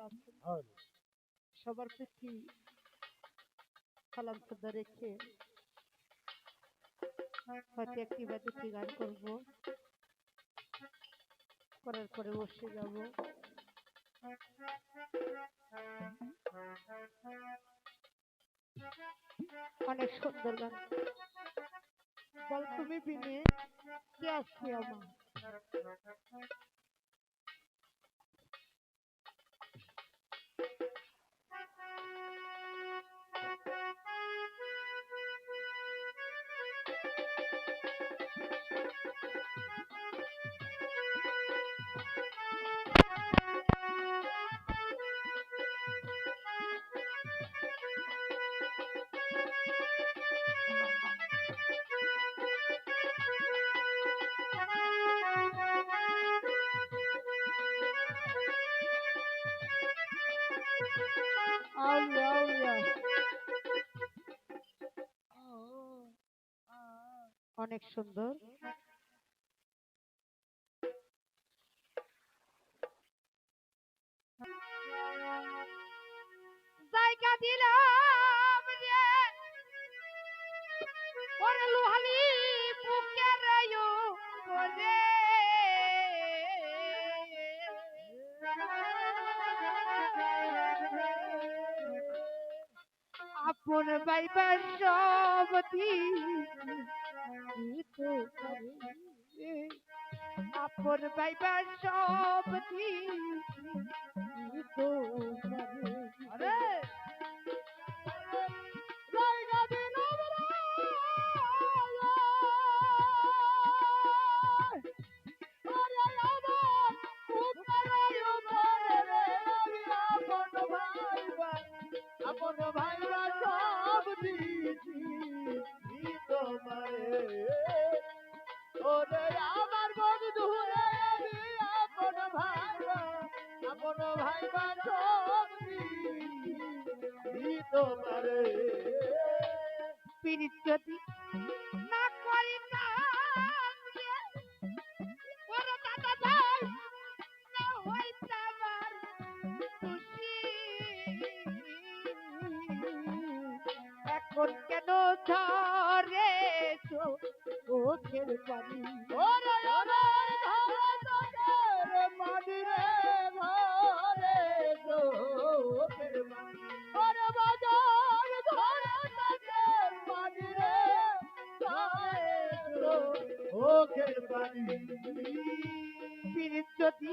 আছেন সবার প্রতি সালাম শ্রদ্ধা রেখে হয়তো একটি বা দুটি গান করব। করার পরে বসে যাব। অনেক সুন্দর গান। বল তুমি বিনে কে আছে আমার? আউলিয়া আউলিয়া অনেক সুন্দর। আপন পাইবার সবতি আপন পাইবার সব এখন কেন ধরে চোখের পানি ওরে আমার ধারা চোখের মানি রে ঘরে চোখের মানি ওরে বাজার ধরে চোখের ঘরে চোখের মানি পিরিত যদি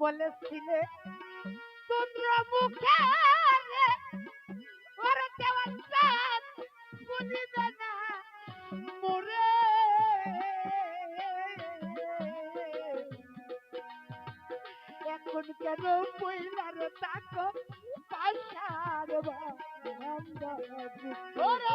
বলেছিলে চন্দ্র মুখে ওরে দেওয়ার চাঁদ বুঝিবে না, মোরে। এখন কেন পইলার তাকো পাশার বান্দা ওরে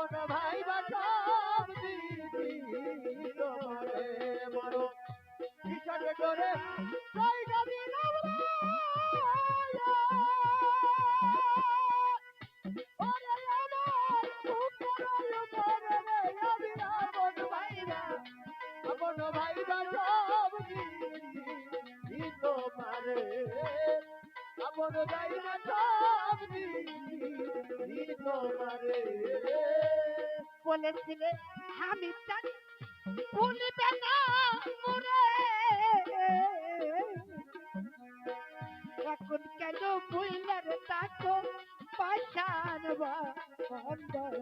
আপন ভাই বাসব দিদি তোমারে আপন ভাইরা সব দিদি তোমারে বলেছিলে আমি জানি ভুলিবে না মোরে। এখন কেন ভুইলার তাকো পাশান বাজার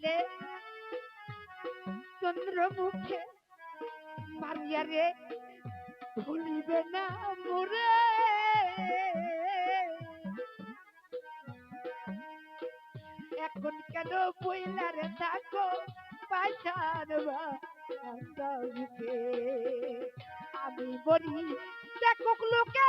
বলেছিলে চন্দ্রমুখে মারিয়া রে, ভুলিবে না মোরে। এখন কেন বইলারে থাকো পাশার আমি বলি দেখো লোকে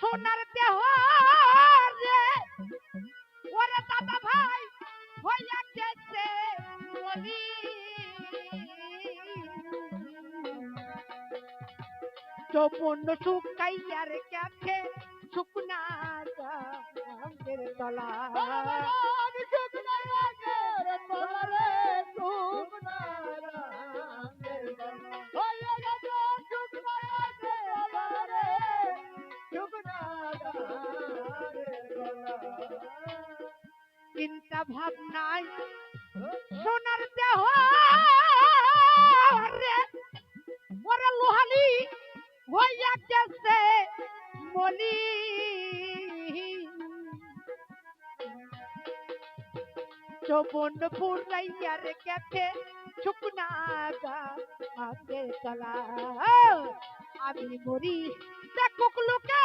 সোনার দেহ রে। ওরে দাদা ভাই, হইয়া গেছে বলি চৌপন্ন শুকাইয়ার কাছে শুকনা গাছের তলা। চিন্তা ভাবনাই সোনার দেহ রে। ওরে লোহালি হইয়া গেছে মলি চৌবন পুরাইয়ার গেছে শুকনা গাছে তলা। আমি মরি দেখুক লোকে।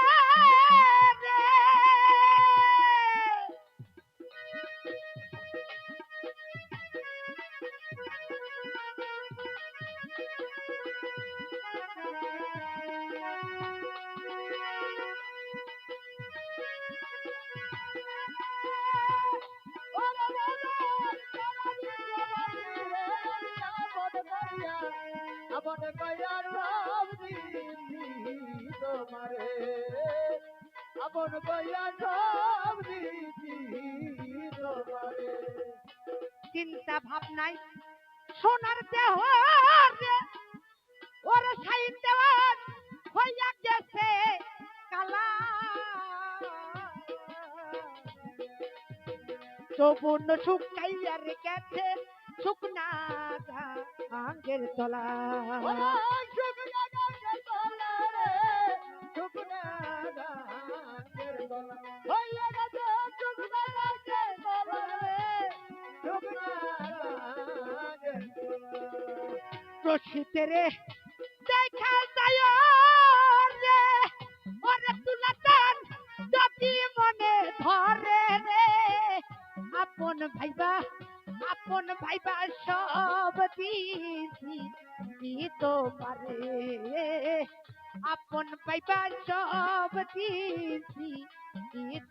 আপন কয়া দিছি তোমারে আপন কয়া চিন্তা ভাবনাই সোনার দেহ ওরে সাইন দেওয়ার হইয়া গেছে কালা। চৌবন্ন শুকাইয়ার গেছে শুকনা গাঙ্গের তলা। রশিতেরে। দেখা যায় রে মনে ধরে রে। আপন ভাইবা আপন ভাইবা সব দিছি তোমারে আপন ভাইবা সব দিছি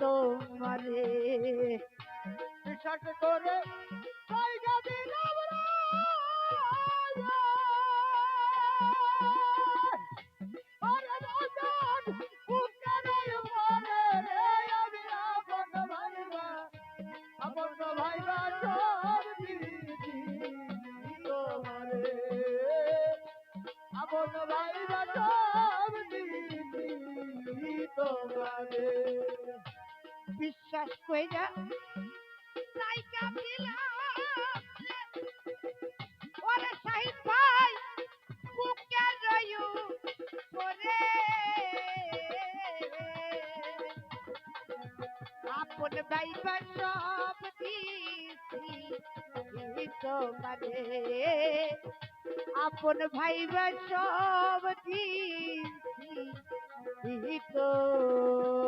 তোমারে বিশ্বাস করে রে। ওরে শাহিদ ভাই বুকে রয়ু করে আপন ভাইবা সব দিছি তোমারে আপন ভাইবা সব দিছি তোমারে